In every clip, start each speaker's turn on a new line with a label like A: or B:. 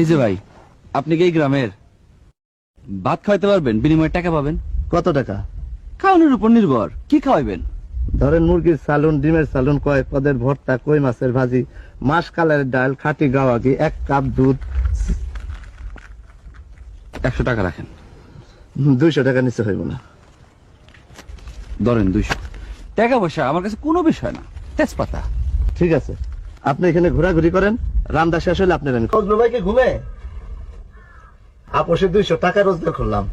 A: এই যে ভাই আপনি কি এই গ্রামের? ভাত খাওয়াইতে পারবেন বিনিময়ে টাকা পাবেন।
B: কত টাকা?
A: খাওয়ানোর উপর নির্ভর কি খাওয়াইবেন?
B: ধরেন মুরগির সালুন ডিমের সালুন কয়েক পদের ভর্তা কই মাছের ভাজি মাস কালের ডাল খাঁটি গাওয়াগি এক কাপ দুধ
A: একশো টাকা রাখেন।
B: দুইশো টাকা নিচে হইব না।
A: ধরেন দুইশো। টাকা পয়সা আমার কাছে কোনো বিষয় না তেজপাতা।
B: ঠিক আছে। আপনি এখানে ঘোরাঘুরি করেন? রামদা শেষ হলে আপনার আমি ফজলু ভাইকে ঘুমে? আপোষে দুইশো টাকা রোজগার করলাম।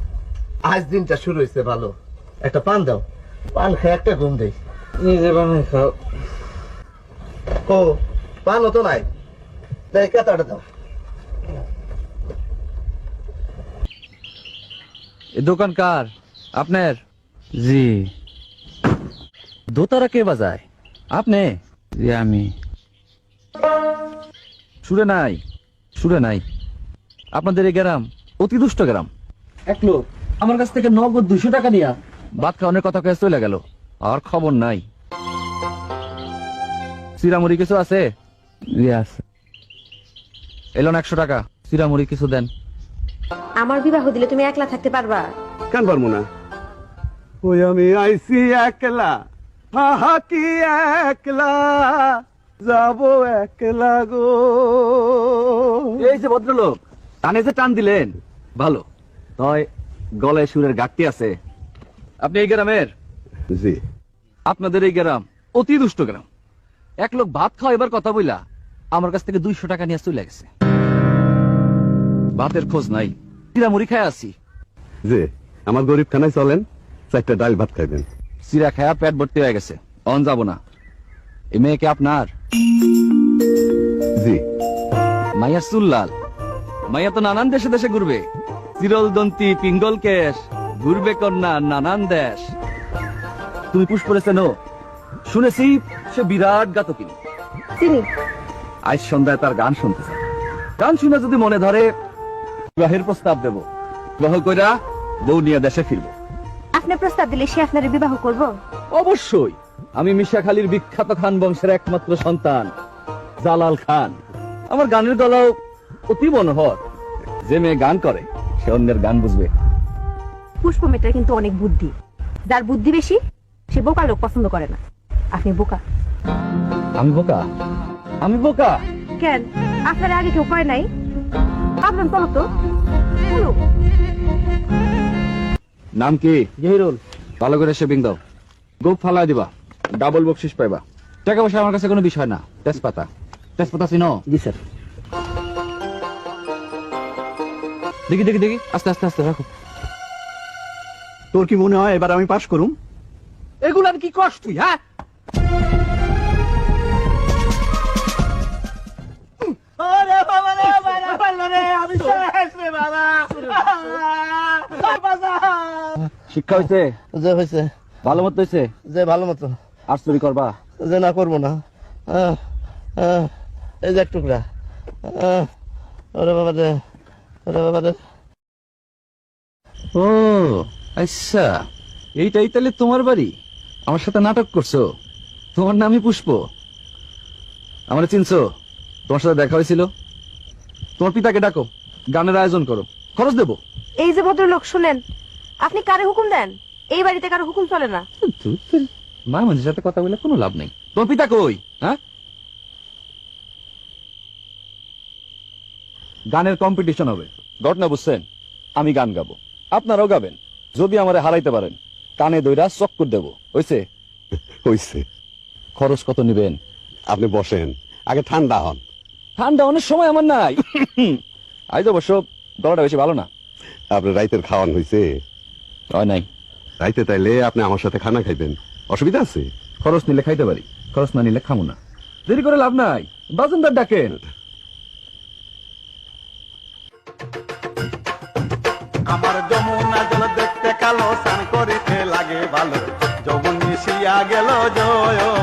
B: আজ দিনটা শুরু হয়েছে ভালো। একটা পান দাও। পান খেয়ে একটা ঘুম দেই। নিজে বানাই খাও। ও পান তো নাই। দেখ কেতাটা দাও।
A: এ দোকান কার? আপনার? জি। দোতারা কে বাজায়? আপনি? জি আমি। সুরে নাই সুরে নাই। আপনাদের এই গ্রাম অতি দুষ্ট গ্রাম। এক লোক আমার কাছ থেকে নগদ দুশো টাকা নিয়া ভাত খাওয়ানোর কথা কয়ে চলে গেল আর খবর নাই। চিরামুড়ি কিছু আছে? জি আছে। এলো একশো টাকা চিরামুড়ি কিছু দেন।
C: আমার বিবাহ দিলে তুমি একলা থাকতে পারবা?
D: কেন পারব না? ওই আমি আইসি একলা হাহা কি একলা। যাব একলা গো।
A: এই যে ভদ্রলোক টানে যে টান দিলেন ভালো। তয় গলায় সুরের ঘাটতি আছে। আপনি এই গ্রামের?
D: জি।
A: আপনাদের এই গ্রাম অতি দুষ্ট গ্রাম। এক লোক ভাত খাওয়া এবার কথা বইলা আমার কাছ থেকে দুইশো টাকা নিয়ে চলে গেছে। ভাতের খোঁজ নাই। চিরা মুড়ি খায় আছি।
D: জি আমার গরিব খানায় চলেন চারটা ডাল ভাত খাইবেন।
A: চিরা খায়া পেট ভর্তি হয়ে গেছে অন যাব না। এই মেয়েকে আপনার
D: জি।
A: মাইয়া সুল্লাল মাইয়া তো নানান দেশে দেশে ঘুরবে। চিরল দন্তি পিঙ্গল কেশ ঘুরবে কন্যা নানান দেশ। তুমি পুষ্পরে চেনো শুনেছি সে বিরাট গাতকিনী।
C: চিনি
A: আজ সন্ধ্যায় তার গান শুনতে চাই। গান শুনে যদি মনে ধরে বিবাহের প্রস্তাব দেব। বিবাহ কইরা বউ নিয়ে দেশে ফিরব।
C: আপনি প্রস্তাব দিলে সে আপনার বিবাহ করব?
A: অবশ্যই। আমি মিশাখালীর বিখ্যাত খান বংশের একমাত্র সন্তান জালাল খান। আমার গানের গলাও অতি মনোহর। যে মেয়ে গান করে সে অন্যের গান বুঝবে।
C: পুষ্প মেয়েটার কিন্তু অনেক বুদ্ধি। যার বুদ্ধি বেশি সে বোকা লোক পছন্দ করে না। আপনি বোকা।
A: আমি বোকা? আমি বোকা?
C: কেন? আপনার আগে কেউ কয় নাই? আপনার চলো তো।
A: নাম কি? জহিরুল। ভালো করে শেপিং দাও। গোপ ফালাই দিবা। ডাবল বকশিস পাইবা। টাকা পয়সা আমার কাছে কোনো বিষয় না। তেজপাতা। তেজপাতা চিনো?
B: জি স্যার।
A: দেখি দেখি দেখি। আস্তে আস্তে আস্তে রাখো।
D: তোর কি মনে হয় এবার আমি পাশ করুম?
A: এগুলার কি কষ্ট তুই হ্যাঁ? শিক্ষা হয়েছে
B: যে হয়েছে
A: ভালো মতো হয়েছে
B: যে ভালো মতো।
A: আর চুরি করবা?
B: যে না করব না। এই যে এক টুকরা। ওরে বাবা রে ওরে বাবা রে
A: ও আচ্ছা। এইটাই তাহলে তোমার বাড়ি? আমার সাথে নাটক করছ? তোমার নামই পুষ্প। আমার চিনছো তোমার সাথে দেখা হয়েছিল। তোমার পিতাকে ডাকো গানের আয়োজন করো। খরচ দেবো।
C: এই যে ভদ্রলোক শুনেন। আপনি কারে হুকুম দেন? এই বাড়িতে কারও হুকুম চলে না।
A: মা মানুষের সাথে কথা বলে কোনো লাভ নেই। তোমার পিতা কই? হ্যাঁ? গানের কম্পিটিশন হবে। ঘটনা বুঝছেন? আমি গান গাবো। আপনারাও গাবেন। যদি আমারে হারাইতে পারেন কানে দইরা চক্কর দেব। হইছে?
D: হইছে।
A: খরচ কত নিবেন?
D: আপনি বসেন। আগে ঠান্ডা হন।
A: ঠান্ডা অনেক সময় আমার নাই। আজ অবশ্য গলাটা বেশি ভালো না।
D: আপনার রাইতের খাওয়ান হইছে?
A: হয় নাই।
D: রাইতে তাইলে আপনি আমার সাথে খানা খাইবেন। অসুবিধা আছে?
A: খরচ নিলে খাইতে পারি খরচ না নিলে খামো না। দেরি করে লাভ নাই বাজনদার ডাকেন।
E: আমার যমুনা জল দেখতে কালো স্নান করিতে লাগে ভালো। যৌবন মিশিয়া গেল জয়লে